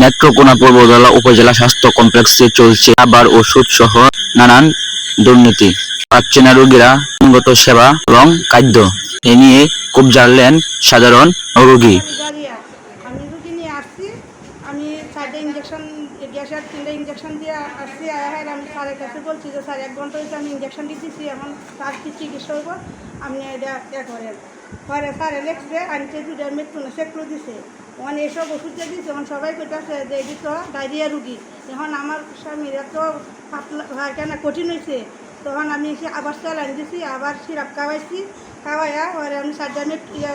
নেত্রকোনা পূর্বদলা উপজেলা স্বাস্থ্য কমপ্লেক্সে চলছে আবার ওষুধ সহ নানান দুর্নীতি। পাচ্ছে না রোগীরা গুণগত সেবা এবং খাদ্য এ নিয়ে খুব জানলেন সাধারণ রোগী। আমি এটা এ করেন পরে লেখছে দুটা মৃত্যু না সেগুলো দিছে। এখন এইসব ওষুধ যে দিচ্ছে এখন সবাই যে এটি তো ডায়রিয়া রুগী। এখন আমার স্বামীর এত পাতলা, হয়, কেন কঠিন হয়েছে। তখন আমি এসে আবার স্যালাইন দিছি, আবার সিরাপ খাওয়াইছি, খাওয়াইয়া পরে আমি ইয়ে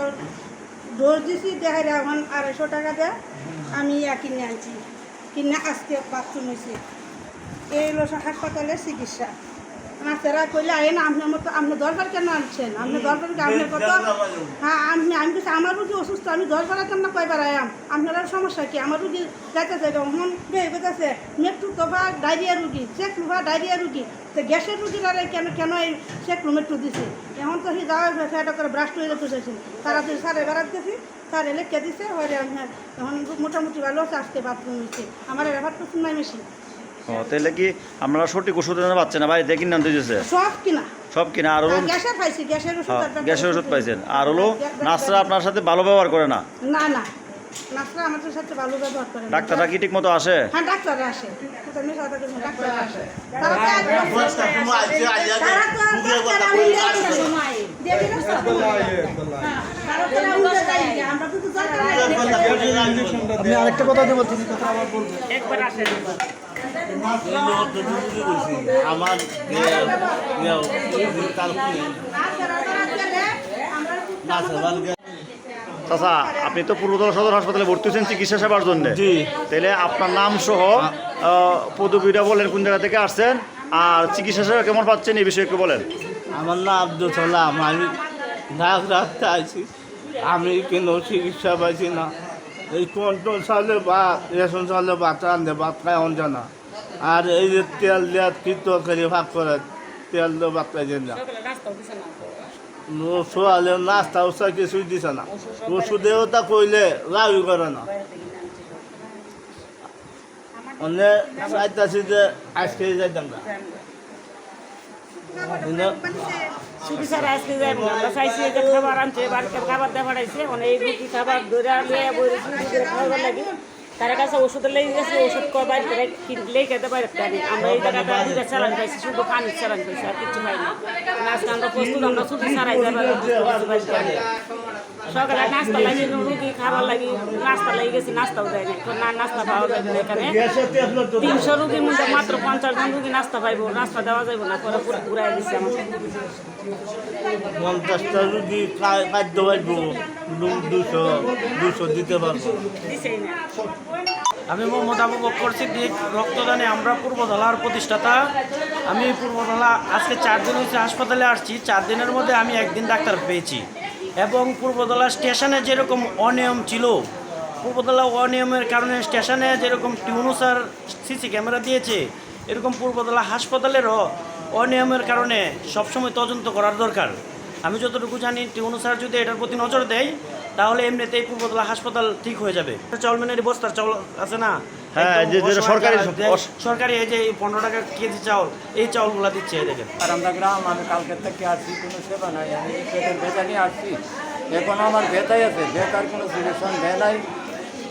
ডোজ দিছি দেখা এখন আড়াইশো টাকা দেয়, আমি ইয়া কিনে আনছি। কিনে আজকে বাথরুম হয়েছে এই হলো হাসপাতালের চিকিৎসা। নার্সেরা কইলে আইন আপনার মতো আপনি দরকার কেন আনছেন? আপনি দরকার কি আপনার কত হ্যাঁ আমি আমি কিছু আমার রুগী অসুস্থ আমি দরকার কেন কয়বার আয়াম? আপনার সমস্যা কি? আমার রুগী যাইতেছে তখন গেছে মেট্রু তোফা ডায়রিয়া রুগী চেক লুভা ডায়রিয়া রুগী। তো গ্যাসের রুগীর কেন কেন এই চেক মেট্রু দিছে? এখন তো সেই যাওয়া ফেটা করে ব্রাস্ট হয়ে যেতেছি তাড়াতাড়ি সারে বেড়াত গেছি স্যার লেখা দিছে? হয়ে এখন মোটামুটি ভালো আছে আজকে বাথরুম হয়েছে আমার রেফার করছেন নাই মেশিন। ও তাহলে কি আমরা সঠিক ওষুধ এনে পাচ্ছেন না বাড়িতে কিনে আনতে দিয়েছে সব কিনা সব কিনা আর হলো গ্যাসের ওষুধ হ্যাঁ। পাইছেন আর হলো নার্সরা আপনার সাথে ভালো ব্যবহার করে না না না নার্সরা আমাদের সাথে ভালো ব্যবহার করে না। ডাক্তাররা কি ঠিক মতো আসে হ্যাঁ ডাক্তাররা আসে তো আমি। হ্যাঁ, আরেকটা কথা দেবো তিনি কথা আবার নার্সরা তারা গেলে আমরা চাচা আপনি তো পূর্বতলা সদর হাসপাতালে ভর্তি হয়েছেন চিকিৎসা সেবার জন্য। তাহলে আপনার নাম সহ পদবিটা বলেন কোন জায়গা থেকে আসছেন আর চিকিৎসা সেবা কেমন পাচ্ছেন এই বিষয়ে একটু বলেন। আমার নাম আব্দুল সালাম আমি নাক রাখতে আছি আমি কেন চিকিৎসা পাইছি না। এই কন্ট্রোল চালে বা রেশন চালে বাচ্চা আনতে ভাত খায় অন জানা আর এই যে তেল দেওয়া কীর্ত করে ভাগ করে তেল দিয়ে ভাত খাইছেন না। সোয়ালে নাস্তা উস্তা কিছুই দিছে না। ওষুধেও তা কইলে রাবি করে না। অনেক চাইতাছি যে আজকে যাইতাম না। আজকে যাইব আমরা চাইছি খাবার আনছে বাড়িতে খাবার দেওয়া পাঠাইছে অনেক রুটি খাবার ধরে খাবার লাগে। তার কাছে ওষুধ লেগে গেছে ওষুধ কবার এখানে কিনলে খেতে পারে। আমি আমরা এই জায়গাটা দুধের চালান পাইছি শুধু পানির চালান পাইছি আর কিছু পাইনি আজকে আমরা প্রস্তুত আমরা শুধু সারাই যাবার সকালে নাস্তা লাগে রুটি খাবার লাগে নাস্তা লেগে গেছে নাস্তাও দেয় না না নাস্তা পাওয়া যাবে না এখানে তিনশো রুগীর মধ্যে মাত্র পঞ্চাশ জন রুগী নাস্তা পাইবো নাস্তা দেওয়া যাবে না পরে পুরো ঘুরাই দিচ্ছে আমাকে পঞ্চাশটা রুগী খাদ্য পাইব দুশো দুশো দিতে পারব। আমি মোহাম্মদ আবু বক্কর সিদ্দিক রক্তদানে আমরা পূর্বধলার প্রতিষ্ঠাতা আমি পূর্বধলা আজকে চার দিন হচ্ছে হাসপাতালে আসছি চার দিনের মধ্যে আমি একদিন ডাক্তার পেয়েছি। এবং পূর্বধলা স্টেশনে যেরকম অনিয়ম ছিল পূর্বধলা অনিয়মের কারণে স্টেশনে যেরকম টিউনুসার সিসি ক্যামেরা দিয়েছে, এরকম পূর্বধলা হাসপাতালেরও অনিয়মের কারণে সবসময় তদন্ত করার দরকার। আমি যতটুকু জানি টিউনুসার যদি এটার প্রতি নজর দেয়, তাহলে এমনিতেই পূর্বতলা হাসপাতাল ঠিক হয়ে যাবে। চাউল মেনের বস্তার চল আছে না? হ্যাঁ, যে- যেটা সরকারি যারা দেয়, অস- সরকারি এই যে পনেরো টাকা কেজি চাউল এই চাউলগুলা দিচ্ছে দেখেন আর আমরা গ্রাম আমি কালকে থেকে আসছি কোনো সেবা নাই আমি পেটের ব্যথা নিয়ে আসছি। এখন আমার ব্যথাই আছে ব্যথার কোনো সিলেকশন দেয় নাই।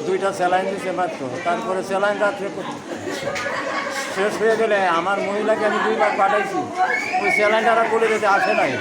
দুইটা স্যালাইন মাত্র। তারপরে স্যালাইন রাত্রে শেষ হয়ে গেলে আমার মহিলাকে আমি দুইবার পাঠাইছি। ওই স্যালাইনটা বলে যেতে আসে নাই।